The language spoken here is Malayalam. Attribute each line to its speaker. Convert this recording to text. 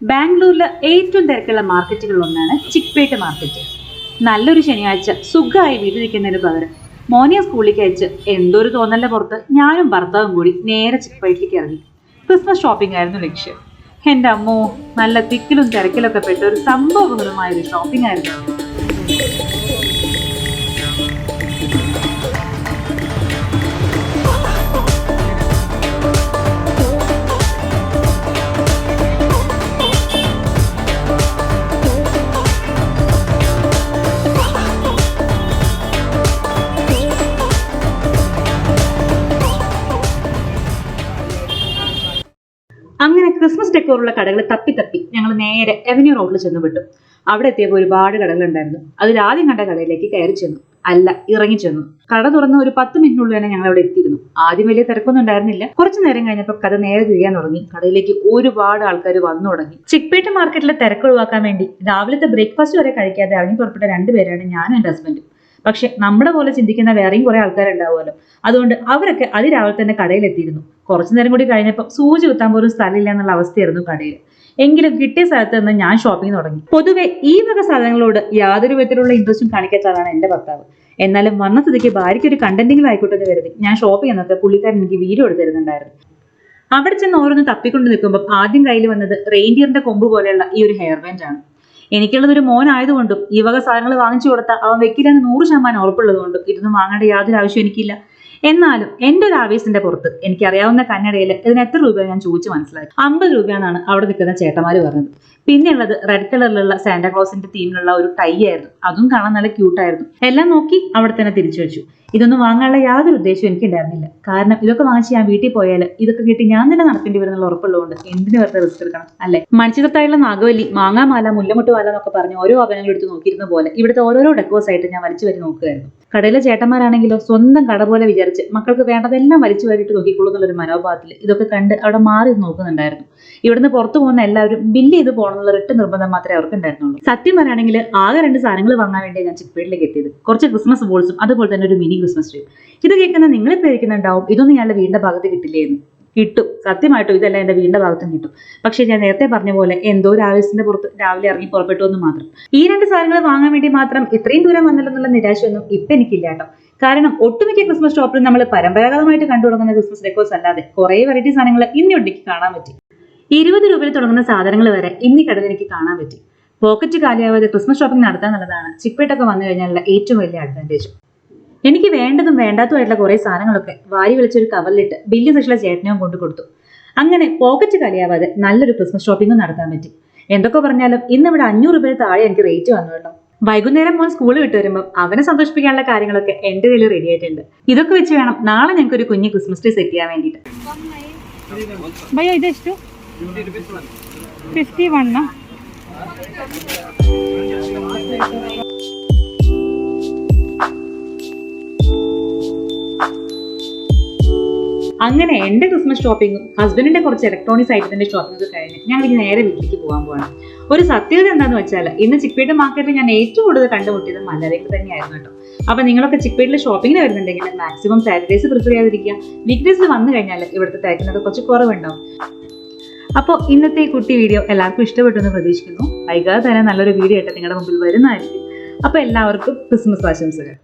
Speaker 1: ബാംഗ്ലൂരിലെ ഏറ്റവും തിരക്കുള്ള മാർക്കറ്റുകളിൽ ഒന്നാണ് ചിക്പേട്ട മാർക്കറ്റ്. നല്ലൊരു ശനിയാഴ്ച സുഖമായി വീട്ടിലിരിക്കുന്നതിന് പകരം മോനിയ സ്കൂളിലേക്ക് അയച്ച് എന്തൊരു ഒരു തോന്നലിന്റെ പുറത്ത് ഞാനും ഭർത്താവും കൂടി നേരെ ചിക്പേട്ടിലേക്ക് ഇറങ്ങി. ക്രിസ്മസ് ഷോപ്പിംഗ് ആയിരുന്നു ലക്ഷ്യം. എന്റെ അമ്മോ നല്ല തിക്കിലും തിരക്കിലൊക്കെ പെട്ട ഒരു സംഭവപരമായ ഒരു ഷോപ്പിംഗ് ആയിരുന്നു അങ്ങനെ ക്രിസ്മസ് ഡെക്കോറുള്ള കടകൾ തപ്പി തപ്പി ഞങ്ങൾ നേരെ എവന്യൂ റോഡിൽ ചെന്ന് വിട്ടു. അവിടെ എത്തിയപ്പോൾ ഒരുപാട് കടകളുണ്ടായിരുന്നു. അതിൽ ആദ്യം കണ്ട കടയിലേക്ക് കയറി ചെന്നു. അല്ല ഇറങ്ങി ചെന്നു. കട തുറന്ന് ഒരു പത്ത് മിനിറ്റിനുള്ളിൽ തന്നെ ഞങ്ങൾ അവിടെ എത്തിയിരുന്നു. ആദ്യം വലിയ തിരക്കൊന്നും ഉണ്ടായിരുന്നില്ല. കുറച്ചു നേരം കഴിഞ്ഞപ്പോൾ കഥ നേരെ തിരിയാൻ തുടങ്ങി. കടയിലേക്ക് ഒരുപാട് ആൾക്കാർ വന്നു തുടങ്ങി. ചിക്പേട്ട് മാർക്കറ്റിലെ തിരക്ക് ഒഴിവാക്കാൻ വേണ്ടി രാവിലത്തെ ബ്രേക്ക്ഫാസ്റ്റ് വരെ കഴിക്കാതെ ഇറങ്ങി പുറപ്പെട്ട രണ്ടുപേരാണ് ഞാനും എന്റെ ഹസ്ബൻഡും പക്ഷെ നമ്മുടെ പോലെ ചിന്തിക്കുന്ന വേറെയും കുറെ ആൾക്കാരുണ്ടാവുമല്ലോ. അതുകൊണ്ട് അവരൊക്കെ അതിരാവിലെ തന്നെ കടയിലെത്തിയിരുന്നു. കുറച്ചു നേരം കൂടി കഴിഞ്ഞപ്പോൾ സൂചി കുത്താൻ പോലും സ്ഥലമില്ല എന്നുള്ള അവസ്ഥയായിരുന്നു കടയിൽ. എങ്കിലും കിട്ടിയ സ്ഥലത്ത് നിന്ന് ഞാൻ ഷോപ്പിംഗ് തുടങ്ങി. പൊതുവെ ഈ വക സാധനങ്ങളോട് യാതൊരു വിധത്തിലുള്ള ഇൻട്രസ്റ്റും കാണിക്കാത്തതാണ് എന്റെ ഭർത്താവ്. എന്നാലും വന്ന സ്ഥിതിക്ക് ഭാര്യയ്ക്ക് ഒരു കണ്ടന്റെങ്കിലും ആയിക്കോട്ടെ എന്ന് കരുതി ഞാൻ ഷോപ്പിംഗ് എന്നൊക്കെ പുള്ളിക്കാരൻ എനിക്ക് വീഡിയോ എടുത്തിരുന്നുണ്ടായിരുന്നു. അവിടെ ചെന്ന് ഓരോന്ന് തപ്പിക്കൊണ്ട് നിൽക്കുമ്പോൾ ആദ്യം കയ്യിൽ വന്നത് റെയിൻഡിയറിന്റെ കൊമ്പ് പോലെയുള്ള ഈ ഒരു ഹെയർ ബാൻഡ് ആണ്. എനിക്കുള്ളത് ഒരു മോനായതുകൊണ്ടും ഈ വക സാധനങ്ങൾ വാങ്ങിച്ചു കൊടുത്താൽ അവൻ വെക്കില്ലെന്ന് നൂറ് ശതമാനം ഉറപ്പുള്ളതുകൊണ്ടും ഇതൊന്നും വാങ്ങേണ്ട യാതൊരു ആവശ്യം എനിക്കില്ല. എന്നാലും എന്റെ ഒരു ആവേശത്തിന്റെ പുറത്ത് എനിക്കറിയാവുന്ന കന്നഡയിൽ ഇതിന് എത്ര രൂപ ഞാൻ ചോദിച്ചു മനസ്സിലാക്കി? അമ്പത് രൂപയാണെന്നാണ് അവിടെ നിൽക്കുന്ന ചേട്ടന്മാർ പറഞ്ഞത്. പിന്നെയുള്ളത് റെഡ് കളറിലുള്ള സാന്റാക്ലോസിന്റെ തീമിലുള്ള ഒരു ടൈ ആയിരുന്നു. അതും കാണാൻ നല്ല ക്യൂട്ടായിരുന്നു എല്ലാം നോക്കി അവിടെ തന്നെ തിരിച്ചു വെച്ചു. ഇതൊന്നും വാങ്ങാനുള്ള യാതൊരു ഉദ്ദേശവും എനിക്ക് ഉണ്ടായിരുന്നില്ല കാരണം ഇതൊക്കെ വാങ്ങിച്ച് ഞാൻ വീട്ടിൽ പോയാൽ ഇതൊക്കെ കിട്ടി ഞാൻ തന്നെ നടത്തേണ്ടി വരുന്നുള്ള ഉറപ്പുള്ളതുകൊണ്ട് എന്തിനു വെറുതെ റിസ്ക് എടുക്കണം അല്ലെ? മണിച്ചിത്രത്തായുള്ള നാഗവല്ലി മാങ്ങാമാല മുല്ലമുട്ടുമാല എന്നൊക്കെ പറഞ്ഞ് ഓരോ അപനങ്ങൾ എടുത്ത് നോക്കിയിരുന്ന പോലെ ഇവിടുത്തെ ഓരോരോ ഡെക്കോസ് ആയിട്ട് ഞാൻ വലിച്ചു വരി നോക്കുകയായിരുന്നു. കടയിലെ ചേട്ടന്മാരാണെങ്കിലോ സ്വന്തം കട പോലെ വിചാരിച്ച് മക്കൾക്ക് വേണ്ടതെല്ലാം വലിച്ചു വരിയിട്ട് നോക്കിക്കൊള്ളൂ എന്നുള്ളൊരു മനോഭാവത്തിൽ ഇതൊക്കെ കണ്ട് അവിടെ മാറി നോക്കുന്നുണ്ടായിരുന്നു. ഇവിടുന്ന് പുറത്തു പോകുന്ന എല്ലാവരും ബില്ല് ചെയ്ത് പോകണമെന്നുള്ള റിട്ട് നിർബന്ധം മാത്രമേ അവർക്ക് ഉണ്ടായിരുന്നുള്ളൂ സത്യം പറയുകയാണെങ്കിൽ ആകെ രണ്ട് സാധനങ്ങൾ വാങ്ങാൻ വേണ്ടി ഞാൻ ചിപ്പേഡിലേക്ക് എത്തിയത്. കുറച്ച് ക്രിസ്മസ് ബോൾസും അതുപോലെ തന്നെ ഒരു മിനി ക്രിസ്മസ് ട്രീ ഇത് കേൾക്കുന്ന നിങ്ങൾ പേരിക്കുന്നുണ്ടാവും ഇതൊന്നും ഞങ്ങളുടെ വീടിന്റെ ഭാഗത്ത് കിട്ടില്ലേ എന്ന്. കിട്ടും. സത്യമായിട്ടും ഇതെല്ലാം എന്റെ വീടിന്റെ ഭാഗത്തും കിട്ടും. പക്ഷേ ഞാൻ നേരത്തെ പറഞ്ഞ പോലെ എന്തോ ഒരു ആവേശത്തിന്റെ പുറത്ത് രാവിലെ ഇറങ്ങി പുറപ്പെട്ടു എന്ന് മാത്രം. ഈ രണ്ട് സാധനങ്ങൾ വാങ്ങാൻ വേണ്ടി മാത്രം ഇത്രയും ദൂരം വന്നില്ലെന്നുള്ള നിരാശയൊന്നും ഇപ്പം എനിക്കില്ല കേട്ടോ. കാരണം ഒട്ടുമിക്ക ക്രിസ്മസ് ഷോപ്പിലും നമ്മൾ പരമ്പരാഗതമായിട്ട് കണ്ടു തുടങ്ങുന്ന ക്രിസ്മസ് ഡെക്കോസ് അല്ലാതെ കുറേ വെറൈറ്റി സാധനങ്ങൾ ഇന്നുണ്ടെങ്കിൽ കാണാൻ പറ്റി. ഇരുപത് രൂപയിൽ തുടങ്ങുന്ന സാധനങ്ങൾ വരെ ഇന്നീ കടയിൽ എനിക്ക് കാണാൻ പറ്റി. പോക്കറ്റ് കാലിയാവാതെ ക്രിസ്മസ് ഷോപ്പിംഗ് നടത്താൻ എന്നുള്ളതാണ് ചിക്പേട്ടൊക്കെ വന്നു കഴിഞ്ഞാലുള്ള ഏറ്റവും വലിയ അഡ്വാൻറ്റേജ് എനിക്ക് വേണ്ടതും വേണ്ടാത്തതുമായിട്ടുള്ള കുറേ സാധനങ്ങളൊക്കെ വാരി വിളിച്ചൊരു കവറിലിട്ട് ബില്ല് സെക്ഷനിലെ ചേട്ടനെയും കൊണ്ടു കൊടുത്തു അങ്ങനെ പോക്കറ്റ് കാലിയാവാതെ നല്ലൊരു ക്രിസ്മസ് ഷോപ്പിംഗും നടത്താൻ പറ്റി എന്തൊക്കെ പറഞ്ഞാലും ഇന്ന് ഇവിടെ അഞ്ഞൂറ് രൂപയിൽ താഴെ എനിക്ക് റേറ്റ് വന്നു കേട്ടോ വൈകുന്നേരം മോൻ സ്കൂൾ വിട്ട് വരുമ്പോൾ അവനെ സന്തോഷിപ്പിക്കാനുള്ള കാര്യങ്ങളൊക്കെ എൻ്റെ കയ്യിൽ റെഡി ആയിട്ടുണ്ട് ഇതൊക്കെ വെച്ച് വേണം നാളെ ഞങ്ങൾക്ക് ഒരു കുഞ്ഞ് ക്രിസ്മസ് ട്രീ സെറ്റ് ചെയ്യാൻ വേണ്ടിയിട്ട്
Speaker 2: ಭಯ್ಯ ಇದೆಷ್ಟು ಫಿಫ್ಟಿ ಒನ್ನ
Speaker 1: അങ്ങനെ എന്റെ ക്രിസ്മസ് ഷോപ്പിംഗും ഹസ്ബൻഡിന്റെ കുറച്ച് ഇലക്ട്രോണിക്സ് ഐറ്റത്തിന്റെ ഷോപ്പിംഗ് കഴിഞ്ഞ് ഞങ്ങൾ ഇനി നേരെ വീട്ടിലേക്ക് പോകാൻ പോകണം ഒരു സത്യത എന്താന്ന് വെച്ചാൽ ഇന്ന് ചിക്പേട്ട് മാർക്കറ്റിൽ ഞാൻ ഏറ്റവും കൂടുതൽ കണ്ടുമുട്ടിയത് മലരയിൽ തന്നെയായിരുന്നു കേട്ടോ. അപ്പൊ നിങ്ങളൊക്കെ ചിക്പേട്ടിൽ ഷോപ്പിംഗിന് വരുന്നുണ്ടെങ്കിൽ മാക്സിമം സാറ്റർഡേസ് പ്രിഫർ ചെയ്യാതിരിക്കുക. വീക്ക് വന്നു കഴിഞ്ഞാൽ ഇവിടുത്തെ തിരക്കുന്നത് കുറച്ച് കുറവുണ്ടാവും. അപ്പോൾ ഇന്നത്തെ ഈ കുട്ടി വീഡിയോ എല്ലാവർക്കും ഇഷ്ടപ്പെട്ടു എന്ന് പ്രതീക്ഷിക്കുന്നു. വൈകാതെ തന്നെ നല്ലൊരു വീഡിയോ ആയിട്ട് നിങ്ങളുടെ മുമ്പിൽ വരുന്നതായിരിക്കും. അപ്പോൾ എല്ലാവർക്കും ക്രിസ്മസ് ആശംസകൾ.